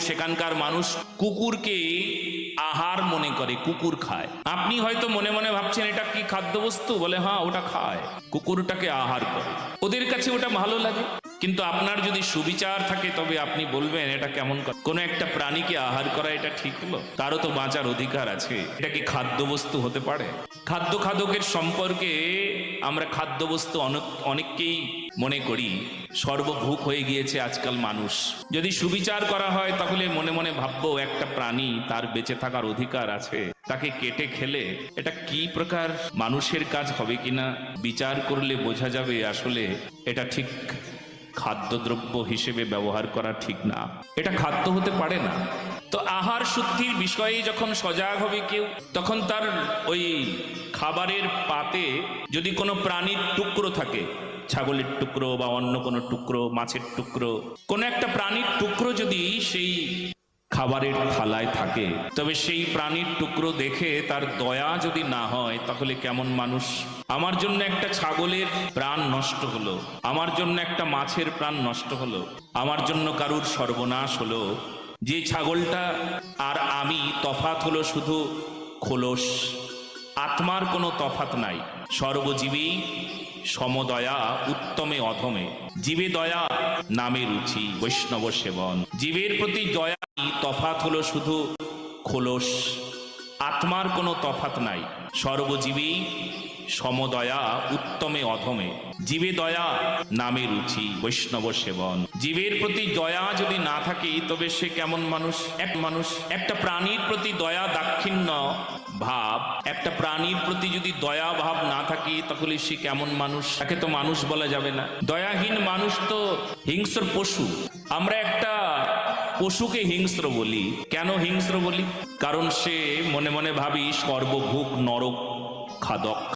সেখানকার মানুষ কুকুরকে আহার মনে করে, কুকুর খায়। আপনি হয়তো মনে মনে ভাবছেন, এটা কি খাদ্যবস্তু? বলে হ্যাঁ ওটা খায়। কুকুরটাকে আহার করে। ওদের কাছে ওটা ভালো লাগে। কিন্তু আপনার যদি সুবিচার থাকে, তবে আপনি বলবেন, এটা কেমন? কোনো একটা প্রাণীকে আহার করা এটা ঠিক হলো? তারও তো বাঁচার অধিকার আছে। এটা কি খাদ্যবস্তু হতে পারে? খাদ্য খাদকের সম্পর্কে আমরা খাদ্যবস্তু অনেক, অনেককেই মনে করি, সর্বভূক হয়ে গিয়েছে আজকাল মানুষ। যদি সুবিচার করা হয়, তাহলে মনে মনে ভাববো একটা প্রাণী তার বেঁচে থাকার অধিকার আছে। তাকে কেটে খেলে, এটা কি প্রকার মানুষের কাজ হবে কিনা? বিচার করলে বোঝা যাবে আসলে এটা ঠিক খাদ্যদ্রব্য হিসেবে ব্যবহার করা ঠিক না। এটা খাদ্য হতে পারে না। তো আহার শুদ্ধির বিষয়ে যখন সজাগ হবে কেউ, তখন তার ওই খাবারের পাতে যদি কোনো প্রাণীর টুকরো থাকে ছাগলের টুকরো বা অন্য কোনো টুকরো, মাছের টুকরো, কোনো একটা প্রাণীর টুকরো যদি সেই খাবারের থালায় থাকে, তবে সেই প্রাণীর টুকরো দেখে তার দয়া যদি না হয়, তাহলে কেমন মানুষ? আমার জন্য একটা ছাগলের প্রাণ নষ্ট হলো, আমার জন্য একটা মাছের প্রাণ নষ্ট হলো, আমার জন্য কারুর সর্বনাশ হলো। যে ছাগলটা আর আমি তফাত হলো শুধু খোলস, আত্মার কোনো তফাত নাই, সর্বজীবী সমদয়া উত্তমে অধমে। জীবে দয়া নামে রুচি বৈষ্ণব সেবন। জীবের প্রতি দয়া তফাত হলো শুধু খোলস। আত্মার কোনো তফাত নাই। সর্বজীবী সমদয়া উত্তমে অধমে। জীবে দয়া নামে রুচি বৈষ্ণব সেবন। জীবের প্রতি দয়া যদি না থাকে, তবে সে কেমন মানুষ? এক মানুষ। একটা প্রাণীর প্রতি দয়া দাক্ষিণ্য ভাব। একটা প্রাণীর প্রতি যদি দয়া ভাব না থাকে, তাহলে সে কেমন মানুষ? তাকে তো মানুষ বলা যাবে না। দয়াহীন মানুষ তো হিংস্র পশু। আমরা একটা পশুকে হিংস্র বলি। কেন হিংস্র বলি? কারণ সে মনে মনে ভাবি সর্বভূক নরক খাদক।